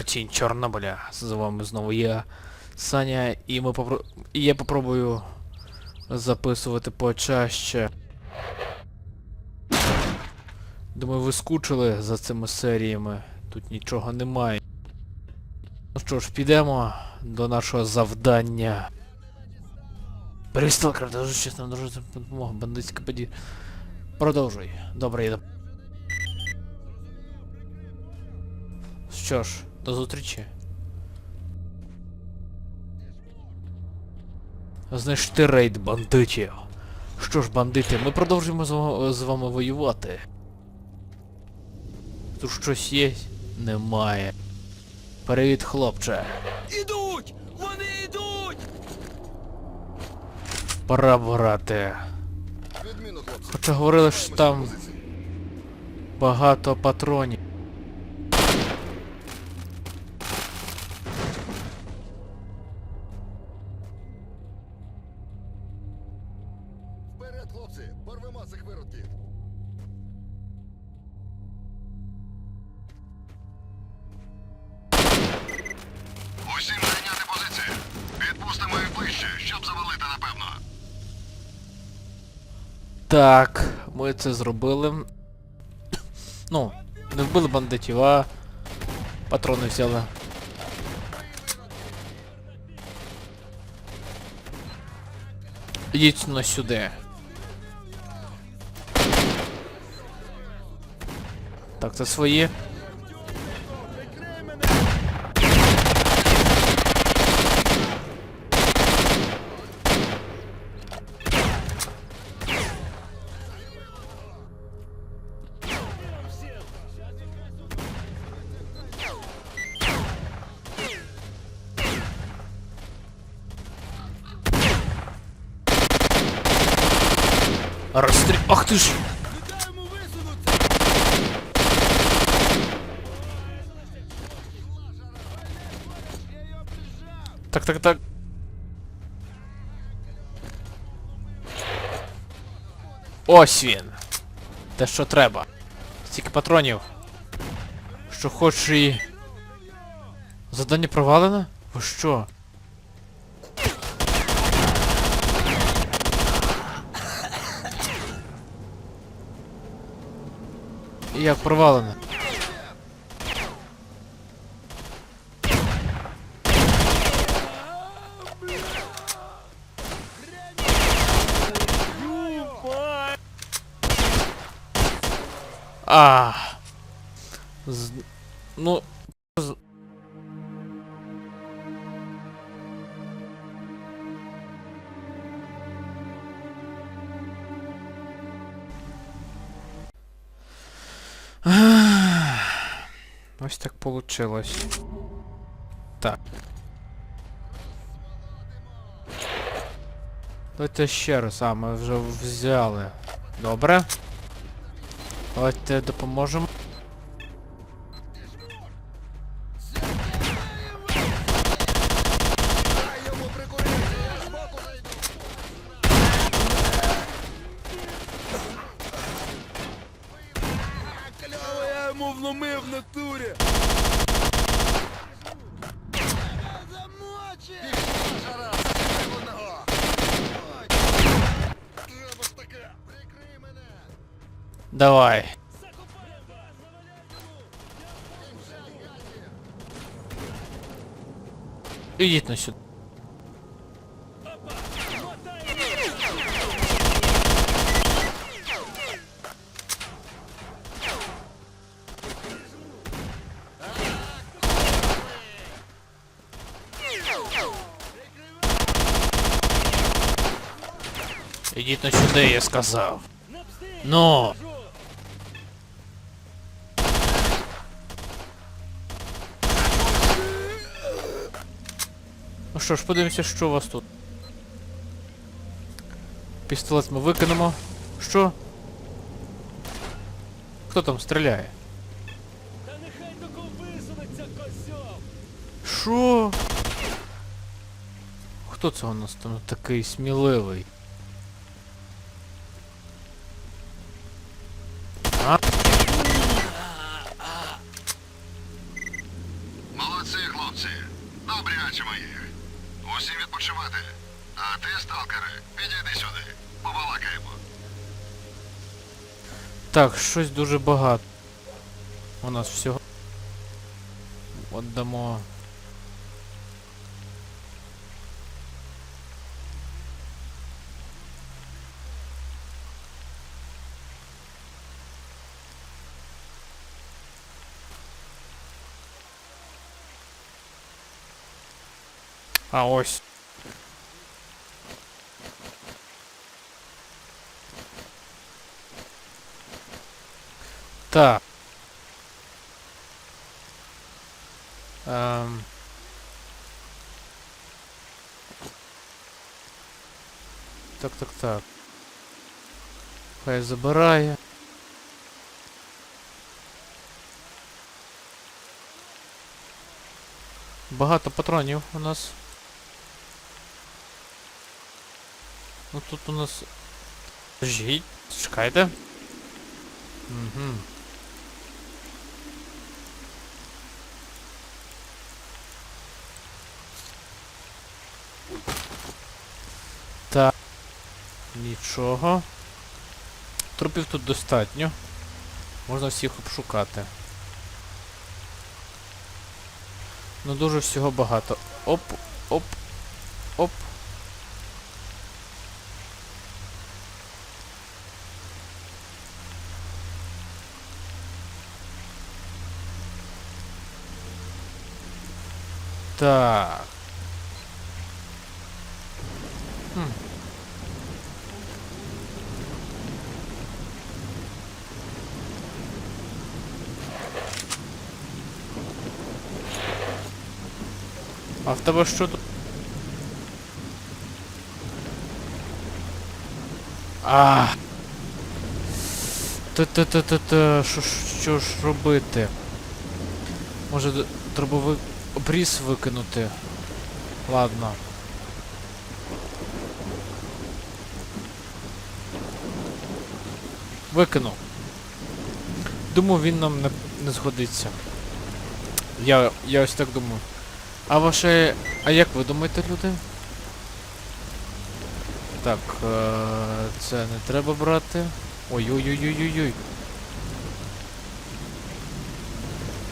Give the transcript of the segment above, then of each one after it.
Тінь Чорнобиля. З вами знову я, Саня, і ми попро... і я попробую записувати почаще. Думаю, ви скучили за цими серіями. Тут нічого немає. Ну що ж, підемо до нашого завдання. Привіт, Сталкер, дуже чесно, дуже допомога, бандитська подія. Продовжуй. Добре, я Що ж, до зустрічі. Знайшти рейд бандитів. Що ж, бандити, ми продовжуємо з вами воювати. Тут щось є? Немає. Привіт, хлопче. Ідуть! Вони йдуть! Пора брати. Хоча говорили, що там багато патронів. Хлопці! Порвемо цих виродків! Усім зайняти позиції! Підпустимо їх ближче, щоб завалити, напевно. Так, ми це зробили. Ну, не вбили бандитів, а патрони взяли. Їдь на сюди. Так, це свої. Розстрі... Ах ти ж! Так, так, так. Ось він. Те, що треба. Стільки патронів. Що хоч і... Задання провалене? Ви що? Як провалене? Ось так получилось. Так. Давайте ще раз, а ми вже взяли. Добре. Давайте допоможемо. Ідіть на сюди. Ідіть на сюди, я сказав. Ну. Що ж, подивимося, що у вас тут. Пістолет ми викинемо. Що? Хто там стріляє? Та нехай тако висунеться козьол! Що? Хто це у нас там такий сміливий? А? ти, сталкере, підійди сюди. Побалакаємо. Так, щось дуже багато. У нас всього. От дамо. А ось. Так. Ем. Так, так, так. Хай забирає. Багато патронів у нас. Ну тут у нас. Жіть, чекайте. Угу. Нічого. Трупів тут достатньо. Можна всіх обшукати. Ну дуже всього багато. Оп, оп, оп. Так. А в тебе що тут? А. Та-та-та-та-та, що, що ж робити? Може д- дробовик обріз викинути? Ладно. Викинув. Думаю, він нам не, не згодиться. Я, я ось так думаю. А ваше. А як ви думаєте, люди? Так, е- це не треба брати. Ой-ой-ой-ой-ой-ой.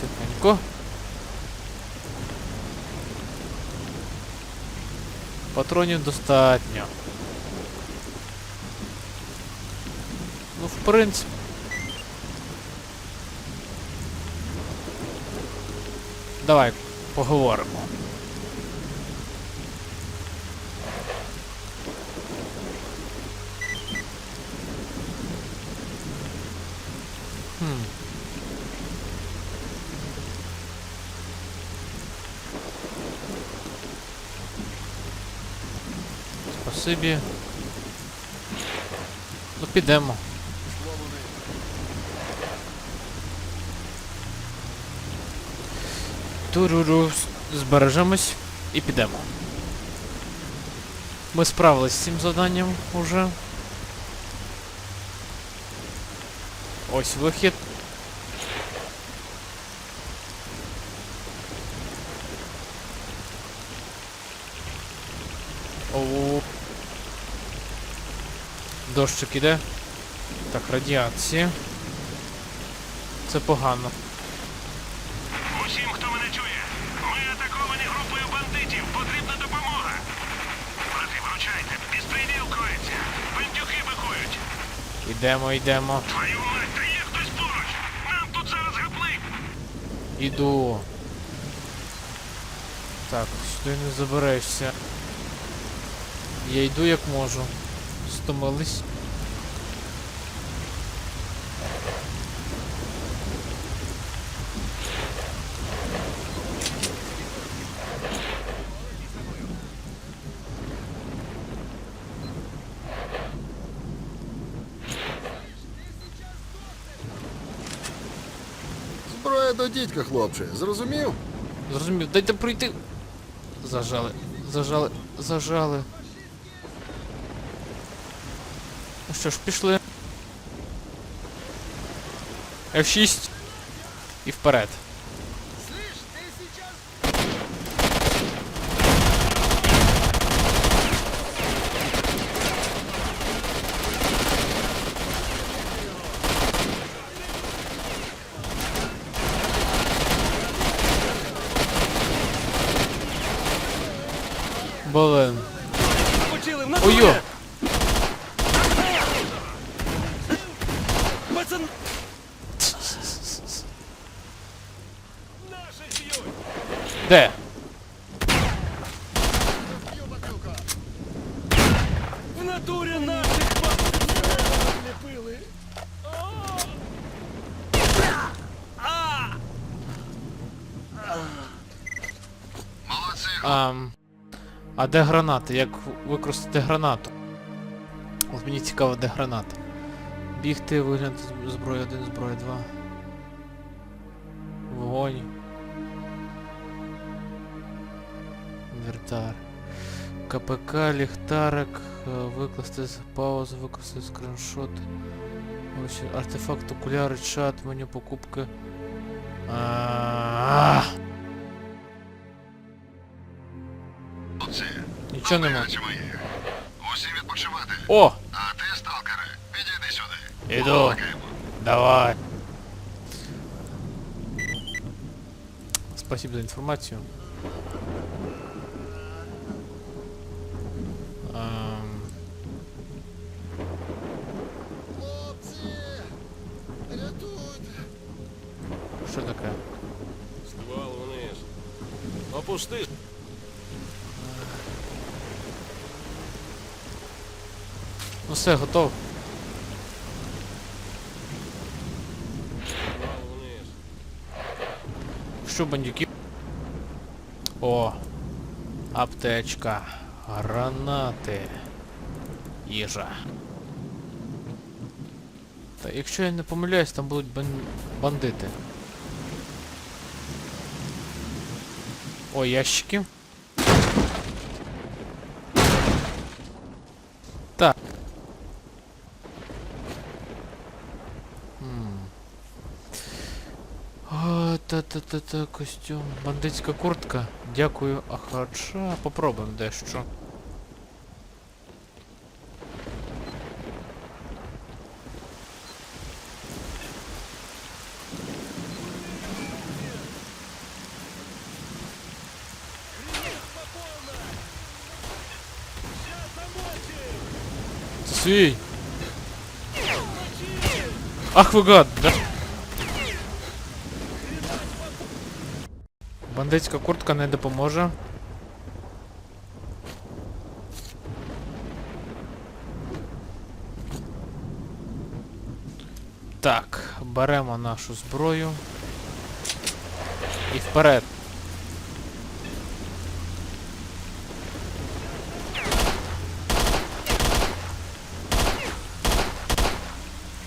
Тихенько. Патронів достатньо. Ну, в принципі. Давай поговоримо. Хм. Спасибі. Ну підемо. Туруру, збережемось і підемо. Ми справились з цим завданням уже. Ось вихід. О. Дощик іде. Так, радіація. Це погано. Усім, хто мене чує, ми атаковані групою бандитів. Потрібна допомога. Брати, вручайте, безпреділ коїться. Бандюки бикують. Ідемо, йдемо. Твою мать, та є хтось поруч. Нам тут зараз гаплик. Іду. Так, сюди не заберешся. Я йду як можу. Стомились. Зброя до дідька, хлопче, зрозумів? Зрозумів, дайте пройти. Зажали, зажали, зажали. Ну що ж, пішли. F6 і вперед. Де? В натурі наших ліпили! А, а де гранати? Як використати гранату? От мені цікаво, де граната. Бігти, виглянути з- зброя 1, зброя 2. КПК, ліхтарик, е, викласти з паузу, викласти скріншот. Ось артефакт, окуляри, чат, меню покупки. А, молодці. Нічого нема. Добряче мої. Усім відпочивати. О! А ти, сталкере, підійди сюди. Іду. Побалакаємо. Давай. Спасибо за информацию. Опусти. Ну все, готов. Що, бандюки? О! Аптечка. Гранати. Їжа. Та якщо я не помиляюсь, там будуть бан... бандити. О, ящики. Так. Та-та-та-та, костюм. Бандитська куртка. Дякую, Ахаджа. Попробуємо дещо. Свій! Ах ви гад, да? Бандитська куртка не допоможе. Так, беремо нашу зброю. І вперед.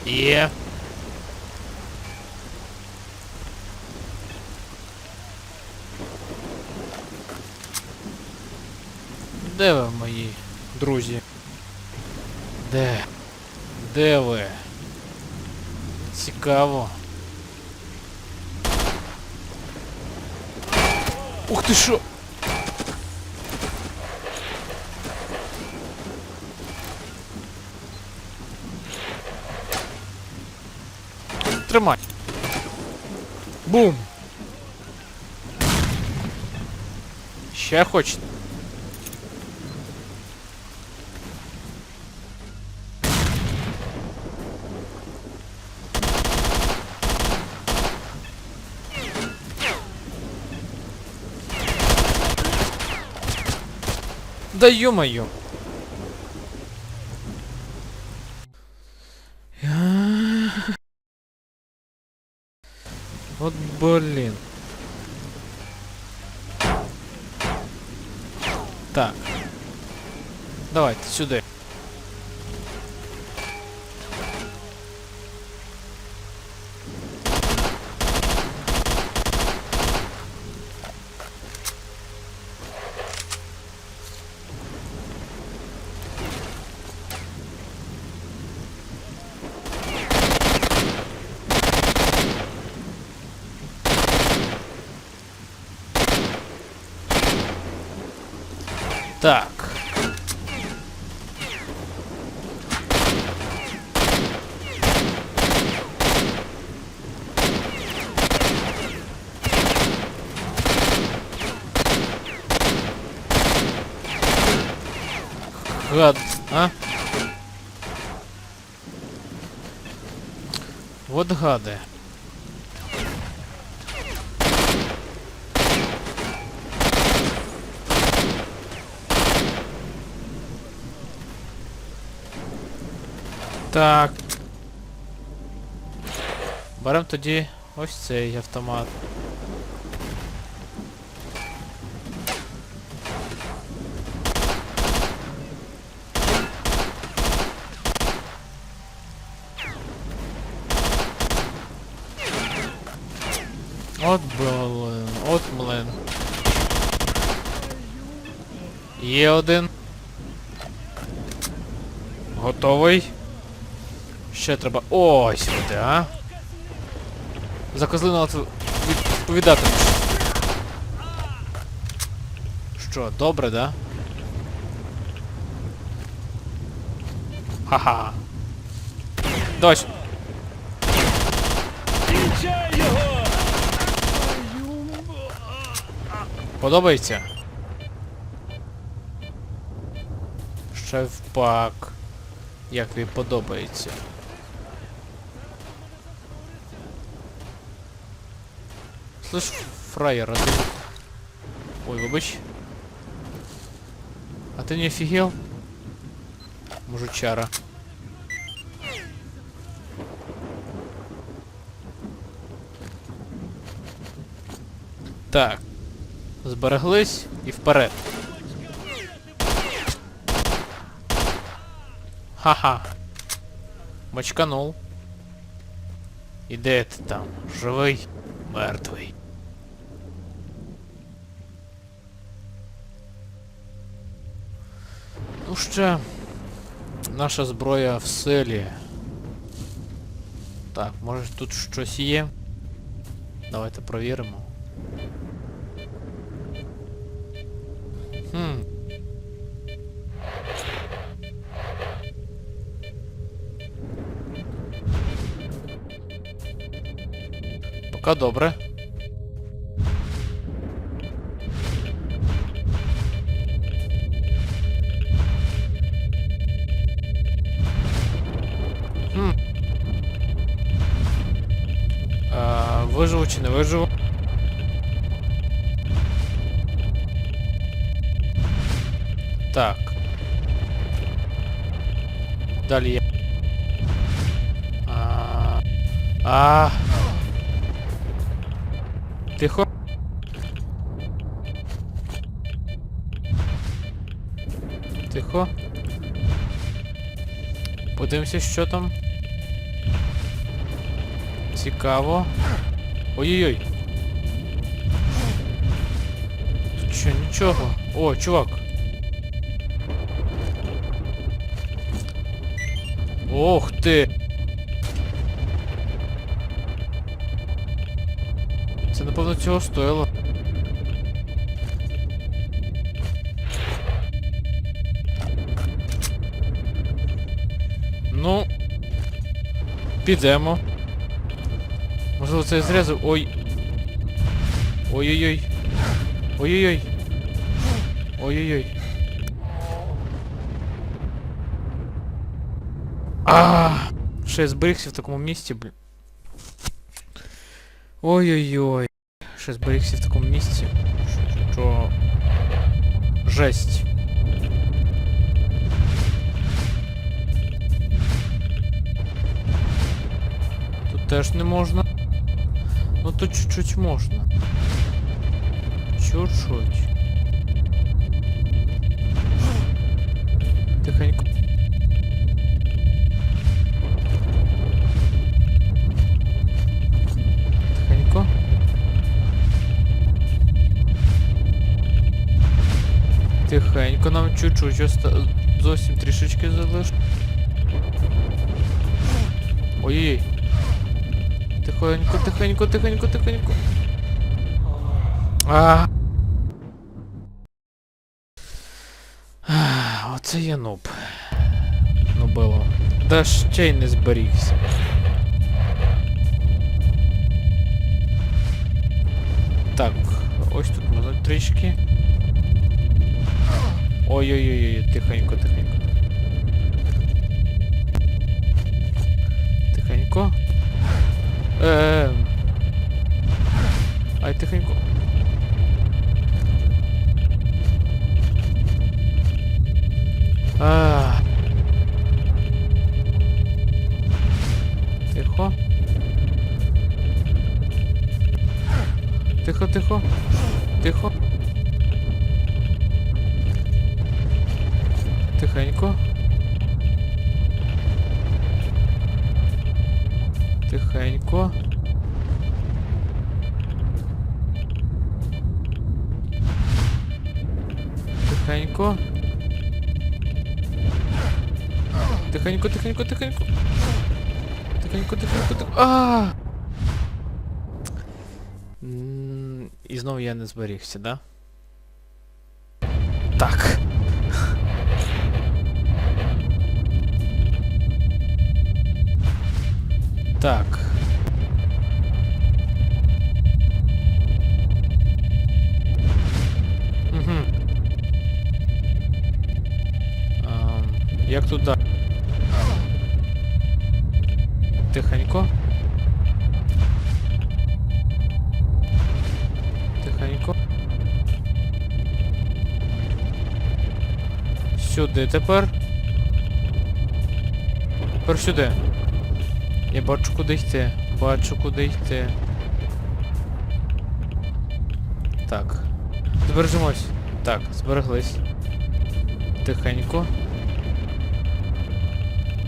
Є. Де ви, мої друзі? Де? Де ви? Цікаво. Ух ти що! Тримай. Бум! Ще хочете? Да ё-моё! Блин. Так. Давайте сюди. Гад, а? Вот гади. Так. Берем тоді ось цей автомат. От блин, от млин. Є один. Готовий. Ще треба. Ось ти, а? За козлину відповідатимеш. Що, добре, да? Ха-ха. Давай. Подобається? Ще в пак. Як тобі подобається. Слышь, фраєр, а ти... Ой, вибач. А ти не офігел? Мужичара. Так. Збереглись і вперед. Ха-ха. Мочканул. І де ти там? Живий? Мертвий. Ну ще. Наша зброя в силі. Так, може тут щось є? Давайте провіримо. Пока добре. Хм. А, виживу чи не виживу? Так. Далі я. А. А. Тихо. Тихо. Подивимося, що там. Цікаво. Ой-ой-ой. Тут що, нічого. О, чувак. Ох ти! Цього стоїло. Ну. Підемо. Можливо це зрізав. Ой. Ой-ой-ой. Ой-ой-ой. Ой-ой-ой. А, я зберігся в такому місці, блін. Ой-ой-ой. Ще зберігся в такому місці. Що... Жесть. Тут теж не можна. Ну тут чуть-чуть можна. Чуть-чуть. Тихенько, нам чуть-чуть зовсім трішечки залиш. Ой-ой. Тихенько, тихенько, тихенько, тихенько. А. Оце є нуб. Ну було. Да ще й не зберігся. Так, ось тут можна трішки. Ой-ой-ой, тихенько, тихенько. Тихенько. Е. -е, -е. Ай, тихенько. А -а -а. Тихо. Тихо, тихо. Тихо. Тихенько. Тихенько. Тихенько. Тихенько, тихенько, тихенько. Тихенько, тихенько, тихенько. А! І знову я не зберігся, да? Так. Тихенько. Тихенько. Сюди тепер. Тепер сюди. Я бачу куди йти. Бачу куди йти. Так. Збережемось. Так, збереглись. Тихенько.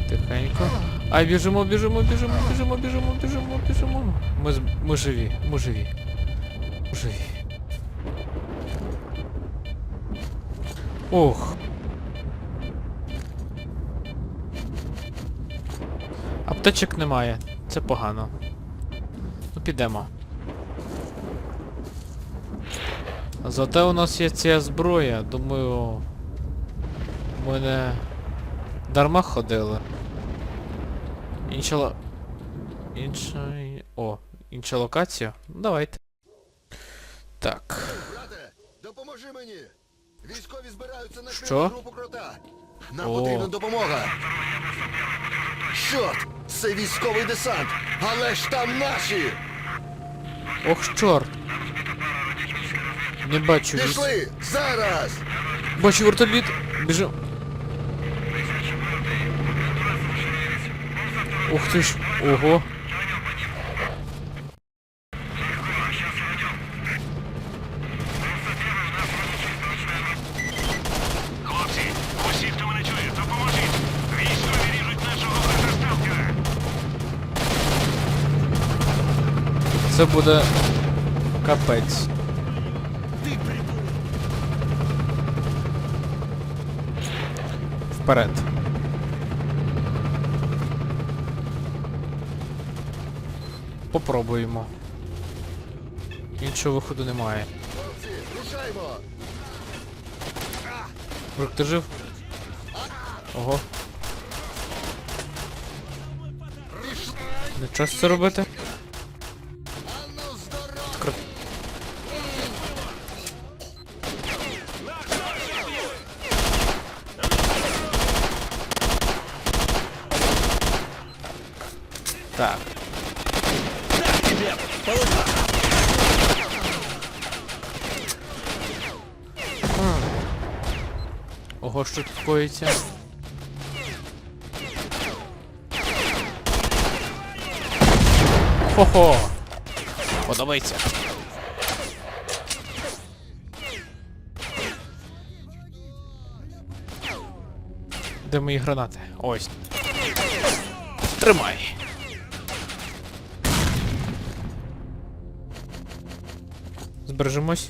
Тихенько. Ай, біжимо, біжимо, біжимо, біжимо, біжимо, біжимо, біжимо. Ми, ми живі, ми живі. Ми живі. Ох. Аптечок немає. Це погано. Ну підемо. Зате у нас є ця зброя, думаю. Ми не дарма ходили. Інша ло... Інша... О, інша локація? Ну давайте. Так. Брате, допоможи мені! Військові збираються на Що? групу крота. Нам О. потрібна допомога. Чорт! Це військовий десант! Але ж там наші! Ох, чорт. Не бачу. Пішли! Зараз! Бачу вертоліт. Біжим. Ух ти ж. Ого. Хлопці, усі, хто мене чує, допоможіть! Військові ріжуть нашого сталкера! Це буде капець. Вперед. Попробуємо. Іншого виходу немає. Брук, ти жив? Ого. Не час це робити? Ого, що тут коїться? Хо-хо! Подобається. Де мої гранати? Ось. Тримай. Збережемось.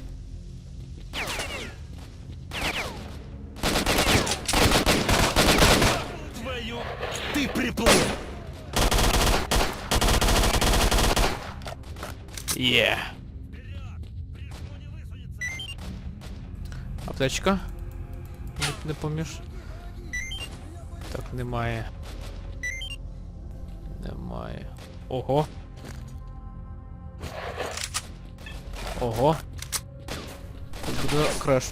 Ти приплив! Є. Аптечка. Не, поміж. Так, немає. Немає. Ого. Ого. Тут буде краш.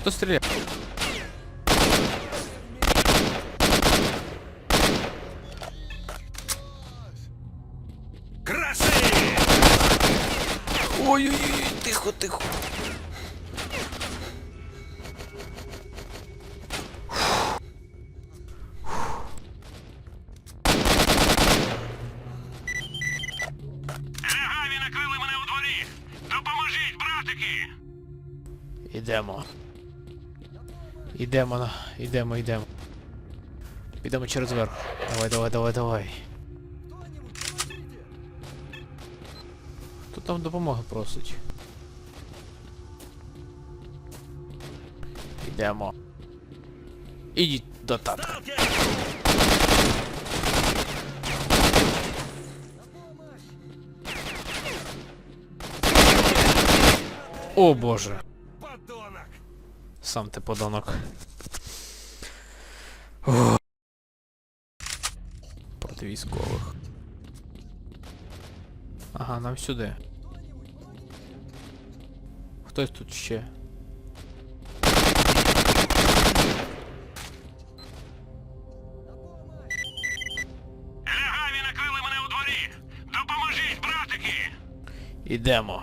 Хто стріляє? Ой-ой-ой, тихо, тихо. Лягаві накрили мене у дворі! Допоможіть, братики! Ідемо. Ідемо, на- ідемо, ідемо. Підемо через верх. Давай, давай, давай, давай. Там допомоги просить? Ідемо. Ідіть до татка. О боже. Подонок! Сам ти подонок. Проти військових. Ага, нам сюди. Хтось тут ще. Лягаві накрили мене у дворі! Допоможіть, братики! Ідемо.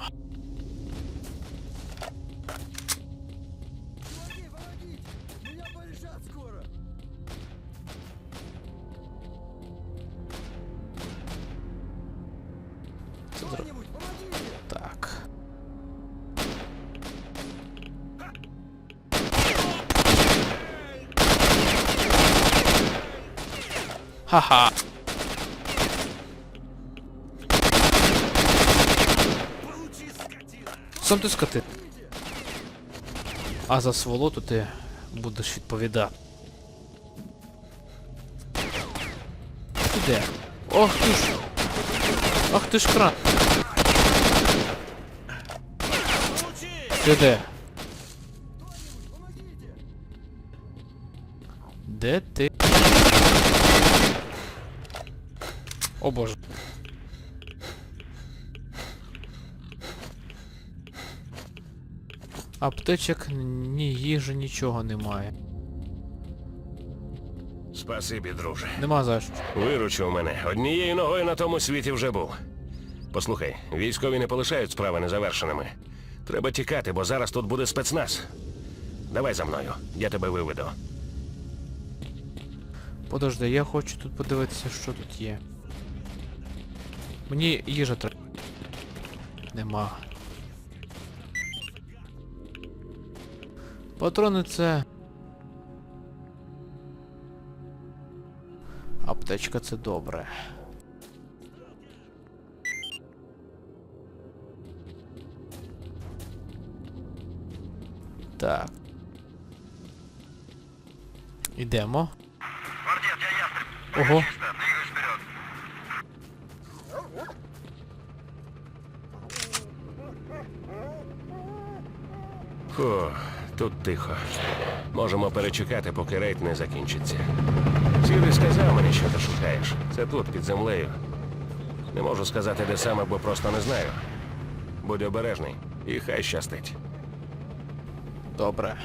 Сам ти скоти. А за сволоту ти будеш відповідати. Де? Ох ти ж! Ах ти ж кран! Ти де? Де ти? О боже. Аптечок, ні їжі, нічого немає. Спасибі, друже. Нема за що. Виручив мене. Однією ногою на тому світі вже був. Послухай, військові не полишають справи незавершеними. Треба тікати, бо зараз тут буде спецназ. Давай за мною, я тебе виведу. Подожди, я хочу тут подивитися, що тут є. Мені їжа треба. Нема. Патрони це. Аптечка це добре. Так. Ідемо. Ого. Чисто, двигаюсь вперед. Фу, тут тихо. Можемо перечекати, поки рейд не закінчиться. Сірий сказав мені, що ти шукаєш. Це тут, під землею. Не можу сказати, де саме, бо просто не знаю. Будь обережний і хай щастить. Добре.